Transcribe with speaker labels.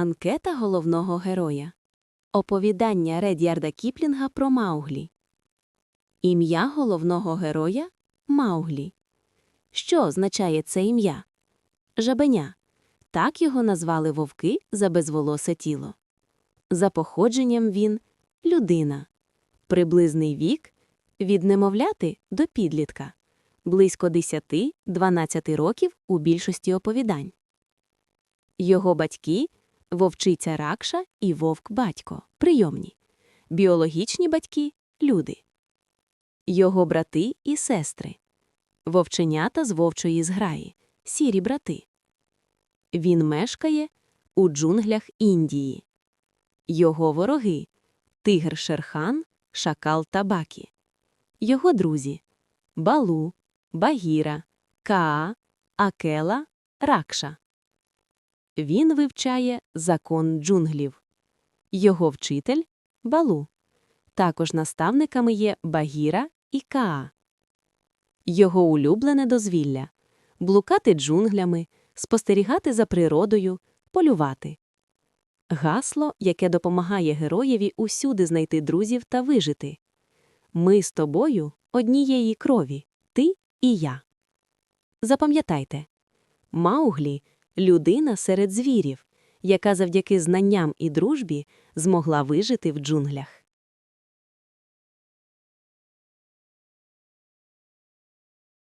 Speaker 1: Анкета головного героя. Оповідання Редярда Кіплінга про Мауглі. Ім'я головного героя Мауглі. Що означає це ім'я? Жабеня. Так його назвали вовки за безволосе тіло. За походженням він людина. Приблизний вік від немовляти до підлітка. Близько 10-12 років у більшості оповідань. Його батьки вовчиця Ракша і вовк-батько прийомні. Біологічні батьки люди. Його брати і сестри. Вовченята з вовчої зграї, сірі брати. Він мешкає у джунглях Індії. Його вороги тигр Шерхан, шакал Табакі. Його друзі Балу, Багіра, Каа, Акела, Ракша. Він вивчає закон джунглів. Його вчитель Балу. Також наставниками є Багіра і Каа. Його улюблене дозвілля блукати джунглями, спостерігати за природою, полювати. Гасло, яке допомагає героєві усюди знайти друзів та вижити. Ми з тобою однієї крові, ти і я. Запам'ятайте, Мауглі людина серед звірів, яка завдяки знанням і дружбі змогла вижити в джунглях.